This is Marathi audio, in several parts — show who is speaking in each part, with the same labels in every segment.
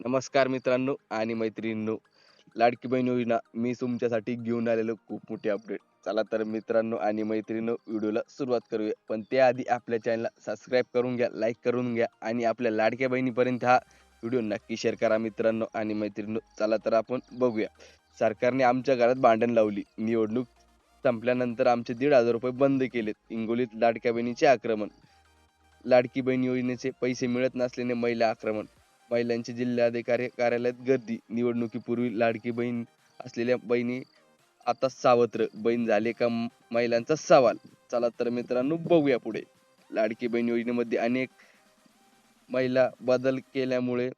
Speaker 1: नमस्कार मित्रांनो आणि मैत्रिणींनो लाडकी बहीण योजना मी तुमच्यासाठी घेऊन आलेलो खूप मोठी अपडेट चला तर मित्रांनो आणि मैत्रिणींनो व्हिडिओला सुरुवात करूया. पण त्याआधी आपल्या चॅनलला सबस्क्राईब करून घ्या लाईक करून घ्या आणि आपल्या लाडक्या बहिणीपर्यंत हा व्हिडिओ नक्की शेअर करा मित्रांनो आणि मैत्रिणींनो. चला तर आपण बघूया. सरकारने आमच्या घरात भांडण लावली. निवडणूक संपल्यानंतर आमचे दीड हजार रुपये बंद केलेत. हिंगोलीत लाडक्या बहिणीचे आक्रमण. लाडकी बहीण योजनेचे पैसे मिळत नसल्याने महिला आक्रमण. महिलांचे जिल्हाधिकारी कार्यालयात गर्दी. निवडणुकीपूर्वी लाडकी बहीण असलेल्या बहिणी आता सावत्र. बहीण झाले का महिलांचा सवाल. चला तर मित्रांनो बघूया पुढे. लाडकी बहीण योजनेमध्ये अनेक महिला बदल केल्यामुळे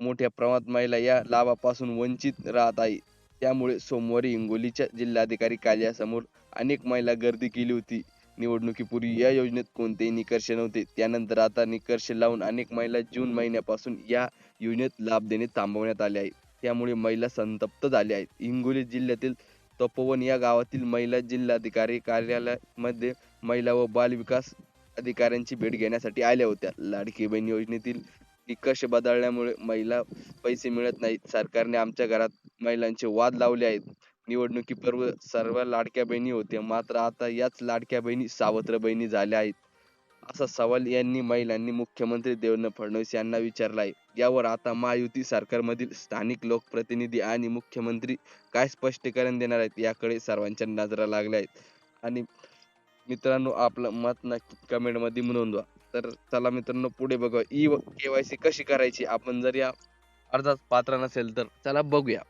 Speaker 1: मोठ्या प्रमाणात महिला या लाभापासून वंचित राहत आहे त्यामुळे सोमवारी हिंगोलीच्या जिल्हाधिकारी कार्यालयासमोर अनेक महिला गर्दी केली होती. निवडणुकीपूर्वी या योजनेत कोणतेही निकष नव्हते. त्यानंतर आता निकष लावून अनेक महिला जून महिन्यापासून या योजनेत लाभ देणे थांबवण्यात आले आहे. त्यामुळे महिला संतप्त झाल्या आहेत. हिंगोली जिल्ह्यातील तपोवन या गावातील महिला जिल्हाधिकारी कार्यालयामध्ये महिला व बाल विकास अधिकाऱ्यांची भेट घेण्यासाठी आल्या होत्या. लाडकी बहीण योजनेतील निकष बदलल्यामुळे महिला पैसे मिळत नाहीत. सरकारने आमच्या घरात महिलांचे वाद लावले आहेत. निवडणुकीपूर्वी सर्व लाडक्या बहिणी होत्या. मात्र आता याच लाडक्या बहिणी सावत्र बहिणी झाल्या आहेत. असा सवाल यांनी महिलांनी मुख्यमंत्री देवेंद्र फडणवीस यांना विचारला आहे यावर आता महायुती सरकारमधील स्थानिक लोकप्रतिनिधी आणि मुख्यमंत्री काय स्पष्टीकरण देणार आहेत याकडे सर्वांच्या नजरा लागल्या आहेत. आणि मित्रांनो आपलं मत नक्की कमेंटमध्ये नोंदवा तर चला मित्रांनो पुढे बघा ई केवायसी कशी करायची? आपण जर या अर्जात पात्र नसेल तर चला बघूया.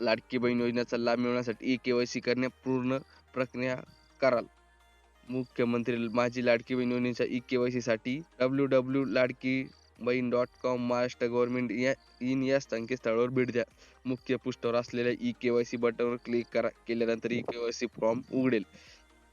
Speaker 1: लाडकी बहीण योजनेचा लाभ मिळवण्यासाठी ई के वाय सी करणे पूर्ण प्रक्रिया कराल. मुख्यमंत्री माझी लाडकी बहीण योजनेच्या E K वायसाठी W W Ladki Bahin dot com Maharashtra government या इन या संकेतस्थळावर भेट द्या. मुख्य पृष्ठावर असलेल्या ई के वाय सी बटनवर क्लिक करा केल्यानंतर e K Y C form उघडेल.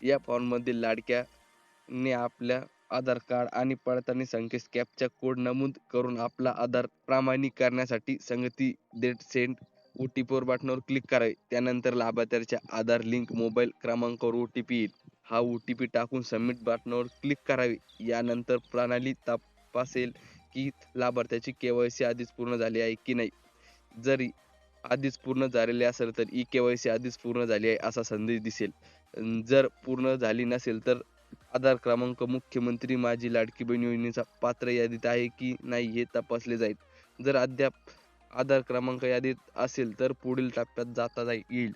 Speaker 1: या फॉर्ममध्ये लाडक्याने आपल्या आधार कार्ड आणि पडताळणी संकेत कॅपचा कोड नमूद करून आपला आधार प्रामाणिक करण्यासाठी संगती डेट सेंड ओ टी बटणावर बटनावर क्लिक करावे. त्यानंतर लाभार्थ्याच्या आधार लिंक मोबाईल क्रमांकावर ओ टी पी येईल. हा ओ टी पी टाकून सबमिट बटणावर क्लिक करावे. यानंतर प्रणाली तपासेल की लाभार्थ्याची केवायसी आधीच पूर्ण झाली आहे की नाही. जरी आधीच पूर्ण झालेले असेल तर ई केवायसी आधीच पूर्ण झाली आहे असा संदेश दिसेल. जर पूर्ण झाली नसेल तर आधार क्रमांक मुख्यमंत्री माझी लाडकी बहीण योजनेचा पात्र यादीत आहे की नाही हे तपासले जाईल. जर अद्याप आधार क्रमांक यादीत असेल तर पुढील टप्प्यात जाता येईल.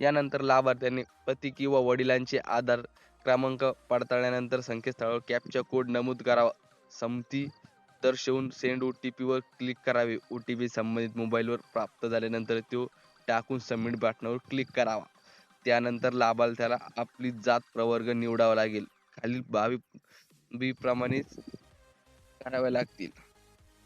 Speaker 1: यानंतर लाभार्थ्याने पती किंवा वडिलांचे आधार क्रमांक पडताळल्यानंतर संकेतस्थळावर कॅपचा कोड नमूद करावा. संमती दर्शवून सेंड ओ टी पीवर क्लिक करावे. ओ टी पी संबंधित मोबाईलवर प्राप्त झाल्यानंतर तो टाकून सबमिट बटनावर क्लिक करावा. त्यानंतर लाभार्थ्याला आपली जात प्रवर्ग निवडावा लागेल. खालील बाबी बी प्रमाणेच कराव्या लागतील.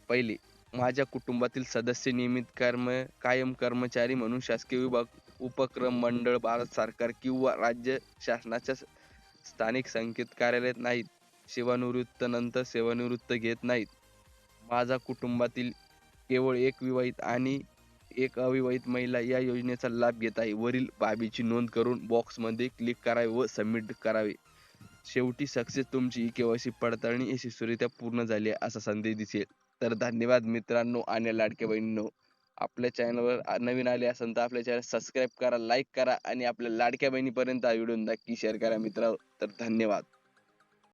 Speaker 1: पहिले माझ्या कुटुंबातील सदस्य नियमित कर्म कायम कर्मचारी म्हणून शासकीय विभाग उपक्रम मंडळ भारत सरकार किंवा राज्य शासनाच्या स्थानिक संकेत कार्यालयात नाहीत. सेवानिवृत्त नंतर सेवानिवृत्त घेत नाहीत. माझा कुटुंबातील केवळ एक विवाहित आणि एक अविवाहित महिला या योजनेचा लाभ घेत आहे. वरील बाबीची नोंद करून बॉक्समध्ये क्लिक करावे व सबमिट करावे. शेवटी सक्सेस तुमची केवायसी पडताळणी यशस्वीरित्या पूर्ण झाली असा संदेश दिसेल. तर धन्यवाद मित्रांनो आणि लाडक्या बहिणींनो. आपल्या चॅनलवर नवीन आले असेल तर आपल्या चॅनल सबस्क्राईब करा लाईक करा आणि आपल्या लाडक्या बहिणीपर्यंत हा व्हिडिओ नक्की शेअर करा मित्र तर धन्यवाद.